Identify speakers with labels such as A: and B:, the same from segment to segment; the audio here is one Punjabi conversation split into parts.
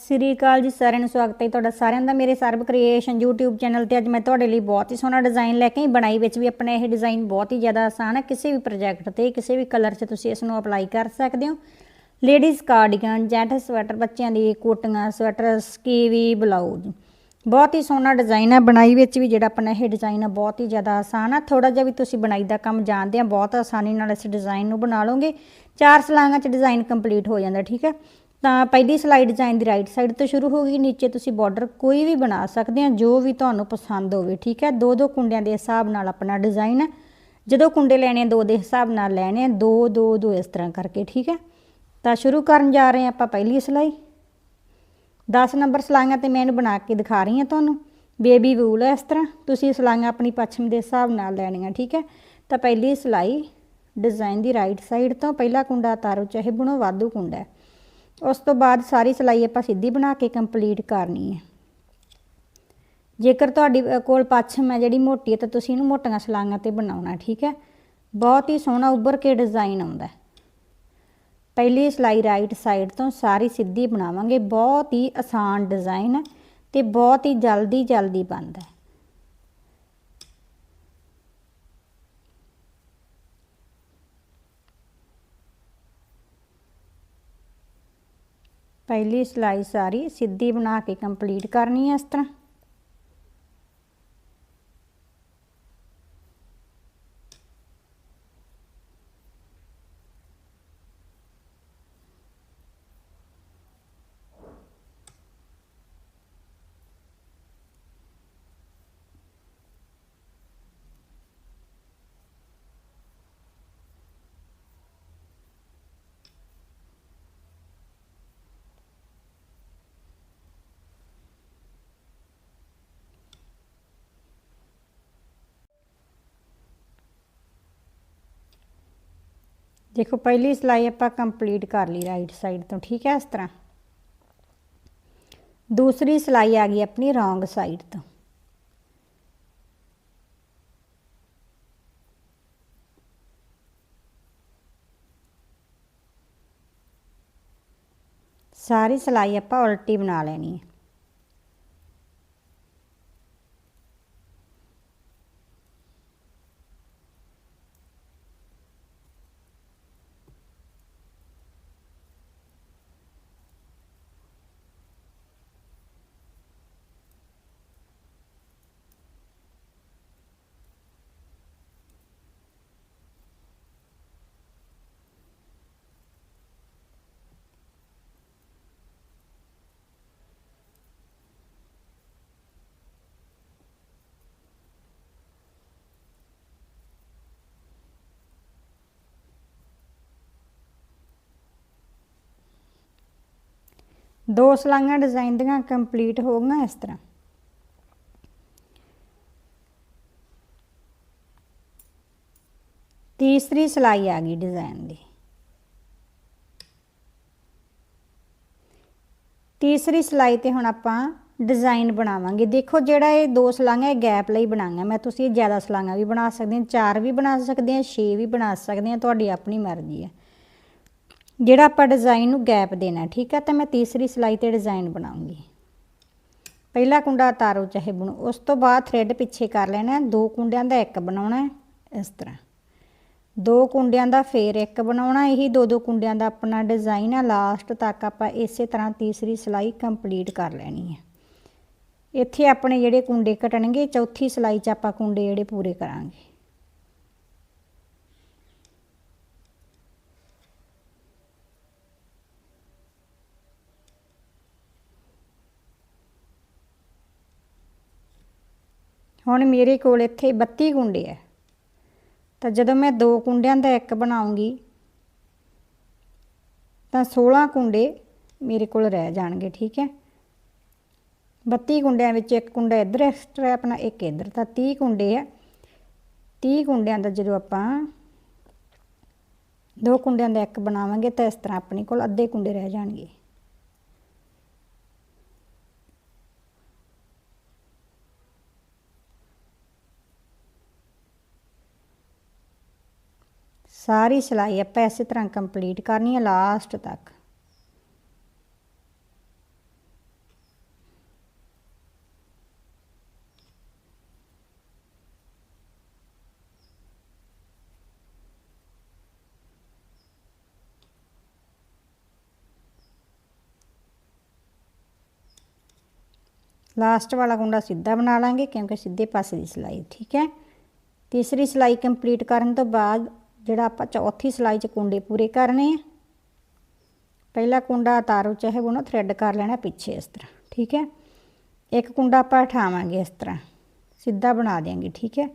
A: ਸ੍ਰੀ ਅਕਾਲ ਜੀ ਸਾਰਿਆਂ ਨੂੰ, ਸਵਾਗਤ ਹੈ ਤੁਹਾਡਾ ਸਾਰਿਆਂ ਦਾ ਮੇਰੇ ਸਰਬ ਕ੍ਰੀਏਸ਼ਨ YouTube ਚੈਨਲ ਤੇ। ਅੱਜ ਮੈਂ ਤੁਹਾਡੇ ਲਈ ਬਹੁਤ ਹੀ ਸੋਹਣਾ ਡਿਜ਼ਾਈਨ ਲੈ ਕੇ ਬਣਾਈ ਵਿੱਚ ਵੀ ਆਪਣਾ ਇਹ ਡਿਜ਼ਾਈਨ ਬਹੁਤ ਹੀ ਜ਼ਿਆਦਾ ਆਸਾਨ ਹੈ। ਕਿਸੇ ਵੀ ਪ੍ਰੋਜੈਕਟ ਤੇ, ਕਿਸੇ ਵੀ ਕਲਰ 'ਚ ਤੁਸੀਂ ਇਸ ਨੂੰ ਅਪਲਾਈ ਕਰ ਸਕਦੇ ਹੋ। ਲੇਡੀਜ਼ ਕਾਰਡੀਗਨ ਜੈਂਟ ਸਵੈਟਰ ਬੱਚਿਆਂ ਦੀ ਕੋਟੀਆਂ ਸਵੈਟਰ ਸਕੀਵੀ ਬਲਾਊਜ਼ ਬਹੁਤ ਹੀ ਸੋਹਣਾ ਡਿਜ਼ਾਈਨ ਹੈ। ਬਣਾਈ ਵਿੱਚ ਵੀ ਜਿਹੜਾ ਆਪਣਾ ਇਹ ਡਿਜ਼ਾਈਨ ਹੈ, ਬਹੁਤ ਹੀ ਜ਼ਿਆਦਾ ਆਸਾਨ ਹੈ। ਥੋੜਾ ਜਿਹਾ ਵੀ ਤੁਸੀਂ ਬਣਾਈ ਦਾ ਕੰਮ ਜਾਣਦੇ ਆ, ਬਹੁਤ ਆਸਾਨੀ ਨਾਲ ਇਸ ਡਿਜ਼ਾਈਨ ਨੂੰ ਬਣਾ ਲਓਗੇ। ਚਾਰ ਸਲਾਈਆਂ 'ਚ ਡਿਜ਼ਾਈਨ ਕੰਪਲੀਟ ਹੋ ਜਾਂਦਾ, ਠੀਕ ਹੈ? ਤਾਂ ਪਹਿਲੀ ਸਲਾਈ ਡਿਜ਼ਾਈਨ ਦੀ ਰਾਈਟ ਸਾਈਡ ਤੋਂ ਸ਼ੁਰੂ ਹੋਗੀ ਨੀਚੇ ਤੁਸੀਂ ਬਾਰਡਰ ਕੋਈ ਵੀ ਬਣਾ ਸਕਦੇ ਆ ਜੋ ਵੀ ਤੁਹਾਨੂੰ ਪਸੰਦ ਹੋਵੇ, ਠੀਕ ਹੈ? ਦੋ ਦੋ ਕੁੰਡਿਆਂ ਦੇ ਹਿਸਾਬ ਨਾਲ ਆਪਣਾ ਡਿਜ਼ਾਈਨ ਹੈ। ਜਦੋਂ ਕੁੰਡੇ ਲੈਣੇ ਆ, ਦੋ ਦੇ ਹਿਸਾਬ ਨਾਲ ਲੈਣੇ ਆ ਦੋ ਦੋ ਦੋ ਇਸ ਤਰ੍ਹਾਂ ਕਰਕੇ, ਠੀਕ ਹੈ? ਤਾਂ ਸ਼ੁਰੂ ਕਰਨ ਜਾ ਰਹੇ ਆ ਆਪਾਂ ਪਹਿਲੀ ਸਲਾਈ। 10 ਨੰਬਰ ਸਲਾਈਆਂ ਤੇ ਮੈਂ ਇਹਨੂੰ ਬਣਾ ਕੇ ਦਿਖਾ ਰਹੀ ਹਾਂ ਤੁਹਾਨੂੰ। ਬੇਬੀ ਵੂਲ ਹੈ ਇਸ ਤਰ੍ਹਾਂ। ਤੁਸੀਂ ਸਲਾਈਆਂ ਆਪਣੀ ਪੱਛਮ ਦੇ ਹਿਸਾਬ ਨਾਲ ਲੈਣੀਆਂ, ਠੀਕ ਹੈ? ਤਾਂ ਪਹਿਲੀ ਸਲਾਈ ਡਿਜ਼ਾਈਨ ਦੀ ਰਾਈਟ ਸਾਈਡ ਤੋਂ ਪਹਿਲਾ ਕੁੰਡਾ ਤਾਰੋ ਚਾਹੇ ਬੁਣੋ, ਵਾਧੂ ਕੁੰਡਾ ਹੈ। ਉਸ ਤੋਂ ਬਾਅਦ ਸਾਰੀ ਸਲਾਈ ਆਪਾਂ ਸਿੱਧੀ ਬਣਾ ਕੇ ਕੰਪਲੀਟ ਕਰਨੀ ਹੈ। ਜੇਕਰ ਤੁਹਾਡੀ ਕੋਲ ਪੱਛਮ ਹੈ ਜਿਹੜੀ ਮੋਟੀ ਹੈ, ਤਾਂ ਤੁਸੀਂ ਇਹਨੂੰ ਮੋਟੀਆਂ ਸਲਾਈਆਂ ਤੇ ਬਣਾਉਣਾ, ਠੀਕ ਹੈ? ਬਹੁਤ ਹੀ ਸੋਹਣਾ ਉੱਭਰ ਕੇ ਡਿਜ਼ਾਈਨ ਆਉਂਦਾ ਪਹਿਲੀ ਸਲਾਈ ਰਾਈਟ ਸਾਈਡ ਤੋਂ ਸਾਰੀ ਸਿੱਧੀ ਬਣਾਵਾਂਗੇ। ਬਹੁਤ ਹੀ ਆਸਾਨ ਡਿਜ਼ਾਈਨ ਹੈ ਤੇ ਬਹੁਤ ਹੀ ਜਲਦੀ ਜਲਦੀ ਬਣਦਾ ਹੈ। ਪਹਿਲੀ ਸਿਲਾਈ ਸਾਰੀ ਸਿੱਧੀ ਬਣਾ ਕੇ ਕੰਪਲੀਟ ਕਰਨੀ ਹੈ ਇਸ ਤਰ੍ਹਾਂ। ਦੇਖੋ ਪਹਿਲੀ ਸਲਾਈ ਆਪਾਂ ਕੰਪਲੀਟ ਕਰ ਲਈ ਰਾਈਟ ਸਾਈਡ ਤੋਂ ਠੀਕ ਹੈ ਇਸ ਤਰ੍ਹਾਂ ਦੂਸਰੀ ਸਲਾਈ ਆ ਗਈ ਆਪਣੀ ਰੋਂਗ ਸਾਈਡ ਤੋਂ ਸਾਰੀ ਸਲਾਈ ਆਪਾਂ ਉਲਟੀ ਬਣਾ ਲੈਣੀ ਹੈ ਦੋ ਸਲਾਈਆਂ ਡਿਜ਼ਾਈਨ ਦੀਆਂ ਕੰਪਲੀਟ ਹੋ ਗਈਆਂ ਇਸ ਤਰ੍ਹਾਂ। ਤੀਸਰੀ ਸਲਾਈ ਆ ਗਈ ਡਿਜ਼ਾਈਨ ਦੀ। ਤੀਸਰੀ ਸਲਾਈ ਤੇ ਹੁਣ ਆਪਾਂ ਡਿਜ਼ਾਈਨ ਬਣਾਵਾਂਗੇ। ਦੇਖੋ ਜਿਹੜਾ ਇਹ ਦੋ ਸਲਾਈਆਂ, ਇਹ ਗੈਪ ਲਈ ਬਣਾਈਆਂ। ਮੈਂ ਤੁਸੀਂ ਇਹ ਜ਼ਿਆਦਾ ਸਲਾਈਆਂ ਵੀ ਬਣਾ ਸਕਦੇ ਹੋ, ਚਾਰ ਵੀ ਬਣਾ ਸਕਦੇ ਆ 6 ਵੀ ਬਣਾ ਸਕਦੇ ਆ ਤੁਹਾਡੀ ਆਪਣੀ ਮਰਜ਼ੀ ਹੈ। ਜਿਹੜਾ ਆਪਾਂ ਡਿਜ਼ਾਈਨ ਨੂੰ ਗੈਪ ਦੇਣਾ ਠੀਕ ਹੈ ਤਾਂ ਮੈਂ ਤੀਸਰੀ ਸਿਲਾਈ ਤੇ ਡਿਜ਼ਾਈਨ ਬਣਾਉਂਗੀ। ਪਹਿਲਾ ਕੁੰਡਾ ਤਾਰੋ ਚਾਹੇ ਬੁਣੋ, ਉਸ ਤੋਂ ਬਾਅਦ ਥ੍ਰੈਡ ਪਿੱਛੇ ਕਰ ਲੈਣਾ ਦੋ ਕੁੰਡਿਆਂ ਦਾ ਇੱਕ ਬਣਾਉਣਾ ਇਸ ਤਰ੍ਹਾਂ। ਦੋ ਕੁੰਡਿਆਂ ਦਾ ਫੇਰ ਇੱਕ ਬਣਾਉਣਾ, ਇਹੀ ਦੋ ਦੋ ਕੁੰਡਿਆਂ ਦਾ ਆਪਣਾ ਡਿਜ਼ਾਈਨ ਆ ਲਾਸਟ ਤੱਕ ਆਪਾਂ ਇਸੇ ਤਰ੍ਹਾਂ ਤੀਸਰੀ ਸਿਲਾਈ ਕੰਪਲੀਟ ਕਰ ਲੈਣੀ ਹੈ। ਇੱਥੇ ਆਪਣੇ ਜਿਹੜੇ ਕੁੰਡੇ ਕੱਟਣਗੇ ਚੌਥੀ ਸਿਲਾਈ 'ਚ ਆਪਾਂ ਕੁੰਡੇ ਜਿਹੜੇ ਪੂਰੇ ਕਰਾਂਗੇ। ਹੁਣ ਮੇਰੇ ਕੋਲ ਇੱਥੇ 32 ਕੁੰਡੇ ਹੈ ਤਾਂ ਜਦੋਂ ਮੈਂ ਦੋ ਕੁੰਡਿਆਂ ਦਾ ਇੱਕ ਬਣਾਉਂਗੀ, ਤਾਂ 16 ਕੁੰਡੇ ਮੇਰੇ ਕੋਲ ਰਹਿ ਜਾਣਗੇ, ਠੀਕ ਹੈ 32 ਕੁੰਡਿਆਂ ਵਿੱਚ ਇੱਕ ਕੁੰਡਾ ਇੱਧਰ ਐਕਸਟਰਾ ਆਪਣਾ ਇੱਕ ਇੱਧਰ। ਤਾਂ 30 ਕੁੰਡੇ ਹੈ 30 ਕੁੰਡਿਆਂ ਦਾ ਜਦੋਂ ਆਪਾਂ ਦੋ ਕੁੰਡਿਆਂ ਦਾ ਇੱਕ ਬਣਾਵਾਂਗੇ, ਤਾਂ ਇਸ ਤਰ੍ਹਾਂ ਆਪਣੇ ਕੋਲ ਅੱਧੇ ਕੁੰਡੇ ਰਹਿ ਜਾਣਗੇ। सारी सिलाई आप इस तरह कंप्लीट करनी है लास्ट तक। लास्ट वाला गुंडा सीधा बना लेंगे, क्योंकि सीधे पास की सिलाई, ठीक है? तीसरी सिलाई कंप्लीट करने तो बाद ਜਿਹੜਾ ਆਪਾਂ ਚੌਥੀ ਸਿਲਾਈ 'ਚ ਕੁੰਡੇ ਪੂਰੇ ਕਰਨੇ ਆ। ਪਹਿਲਾ ਕੁੰਡਾ ਉਤਾਰੋ ਚਾਹੇ ਉਹਨੂੰ ਥ੍ਰੈਡ ਕਰ ਲੈਣਾ ਪਿੱਛੇ ਇਸ ਤਰ੍ਹਾਂ, ਠੀਕ ਹੈ। ਇੱਕ ਕੁੰਡਾ ਆਪਾਂ ਉਠਾਵਾਂਗੇ ਇਸ ਤਰ੍ਹਾਂ, ਸਿੱਧਾ ਬਣਾ ਦੇਾਂਗੇ ਠੀਕ ਹੈ।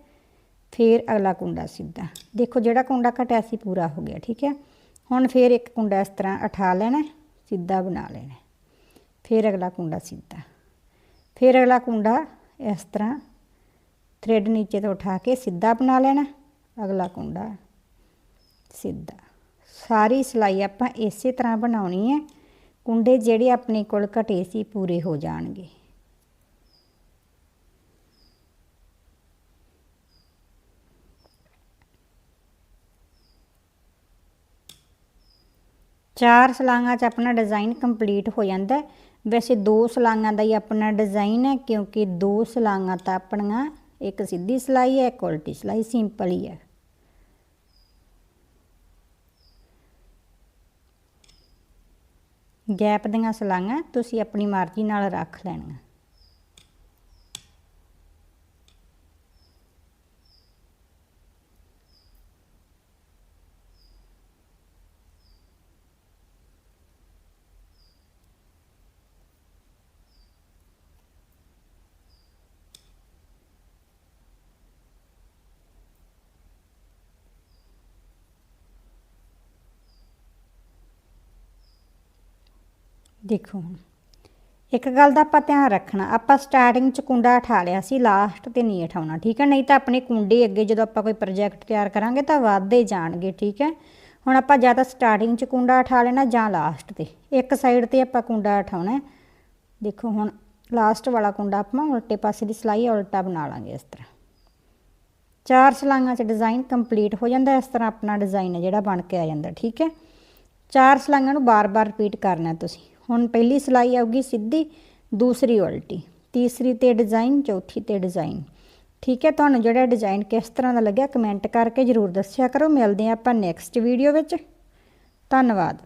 A: ਫਿਰ ਅਗਲਾ ਕੁੰਡਾ ਸਿੱਧਾ। ਦੇਖੋ ਜਿਹੜਾ ਕੁੰਡਾ ਘਟਿਆ ਸੀ, ਪੂਰਾ ਹੋ ਗਿਆ, ਠੀਕ ਹੈ। ਹੁਣ ਫਿਰ ਇੱਕ ਕੁੰਡਾ ਇਸ ਤਰ੍ਹਾਂ ਉਠਾ ਲੈਣਾ, ਸਿੱਧਾ ਬਣਾ ਲੈਣਾ। ਫਿਰ ਅਗਲਾ ਕੁੰਡਾ ਸਿੱਧਾ। ਫਿਰ ਅਗਲਾ ਕੁੰਡਾ ਇਸ ਤਰ੍ਹਾਂ ਥ੍ਰੈਡ ਨੀਚੇ ਤੋਂ ਉਠਾ ਕੇ ਸਿੱਧਾ ਬਣਾ ਲੈਣਾ। ਅਗਲਾ ਕੁੰਡਾ ਸਿੱਧਾ। ਸਾਰੀ ਸਿਲਾਈ ਆਪਾਂ ਇਸੇ ਤਰ੍ਹਾਂ ਬਣਾਉਣੀ ਹੈ। ਕੁੰਡੇ ਜਿਹੜੇ ਆਪਣੇ ਕੋਲ ਘਟੇ ਸੀ ਪੂਰੇ ਹੋ ਜਾਣਗੇ। ਚਾਰ ਸਲਾਂਗਾਂ 'ਚ ਆਪਣਾ ਡਿਜ਼ਾਈਨ ਕੰਪਲੀਟ ਹੋ ਜਾਂਦਾ ਵੈਸੇ ਦੋ ਸਲਾਂਗਾਂ ਦਾ ਹੀ ਆਪਣਾ ਡਿਜ਼ਾਈਨ ਹੈ, ਕਿਉਂਕਿ ਦੋ ਸਲਾਂਗਾਂ ਤਾਂ ਆਪਣੀਆਂ, ਇੱਕ ਸਿੱਧੀ ਸਿਲਾਈ ਹੈ, ਇੱਕ ਉਲਟੀ ਸਿਲਾਈ, ਸਿੰਪਲ ਹੀ ਹੈ। ਗੈਪ ਦੀਆਂ ਸਲਾਂਗਾਂ ਤੁਸੀਂ ਆਪਣੀ ਮਰਜ਼ੀ ਨਾਲ ਰੱਖ ਲੈਣੀਆਂ। ਦੇਖੋ ਹੁਣ। ਇੱਕ ਗੱਲ ਦਾ ਆਪਾਂ ਧਿਆਨ ਰੱਖਣਾ, ਆਪਾਂ ਸਟਾਰਟਿੰਗ ਚ ਕੁੰਡਾ ਉਠਾ ਲਿਆ ਸੀ ਲਾਸਟ ਤੇ ਨਹੀਂ ਉਠਾਉਣਾ, ਠੀਕ ਹੈ? ਨਹੀਂ ਤਾਂ ਆਪਣੇ ਕੁੰਡੇ ਅੱਗੇ ਜਦੋਂ ਆਪਾਂ ਕੋਈ ਪ੍ਰੋਜੈਕਟ ਤਿਆਰ ਕਰਾਂਗੇ ਤਾਂ ਵੱਧਦੇ ਜਾਣਗੇ, ਠੀਕ ਹੈ? ਹੁਣ ਆਪਾਂ ਜਾਂ ਤਾਂ ਸਟਾਰਟਿੰਗ ਚ ਕੁੰਡਾ ਉਠਾ ਲੈਣਾ ਜਾਂ ਲਾਸਟ ਤੇ। ਇੱਕ ਸਾਈਡ ਤੇ ਆਪਾਂ ਕੁੰਡਾ ਉਠਾਉਣਾ ਦੇਖੋ ਹੁਣ ਲਾਸਟ ਵਾਲਾ ਕੁੰਡਾ ਆਪਾਂ ਉਲਟੇ ਪਾਸੇ ਦੀ ਸਿਲਾਈ ਉਲਟਾ ਬਣਾ ਲਾਂਗੇ ਇਸ ਤਰ੍ਹਾਂ। ਚਾਰ ਸਲਾਈਆਂ 'ਚ ਡਿਜ਼ਾਈਨ ਕੰਪਲੀਟ ਹੋ ਜਾਂਦਾ, ਇਸ ਤਰ੍ਹਾਂ ਆਪਣਾ ਡਿਜ਼ਾਈਨ ਹੈ ਜਿਹੜਾ ਬਣ ਕੇ ਆ ਜਾਂਦਾ, ਠੀਕ ਹੈ? ਚਾਰ ਸਲਾਈਆਂ ਨੂੰ ਬਾਰ-ਬਾਰ ਰਿਪੀਟ ਕਰਨਾ ਤੁਸੀਂ। ਹੁਣ ਪਹਿਲੀ ਸਿਲਾਈ ਆਊਗੀ ਸਿੱਧੀ, ਦੂਸਰੀ ਉਲਟੀ, ਤੀਸਰੀ ਤੇ ਡਿਜ਼ਾਈਨ ਚੌਥੀ ਤੇ ਡਿਜ਼ਾਈਨ ਠੀਕ ਹੈ, ਤੁਹਾਨੂੰ ਜਿਹੜਾ ਡਿਜ਼ਾਈਨ ਕਿਸ ਤਰ੍ਹਾਂ ਦਾ ਲੱਗਿਆ ਕਮੈਂਟ ਕਰਕੇ ਜਰੂਰ ਦੱਸਿਆ ਕਰੋ। ਮਿਲਦੇ ਹਾਂ ਆਪਾਂ ਨੈਕਸਟ ਵੀਡੀਓ ਵਿੱਚ। ਧੰਨਵਾਦ।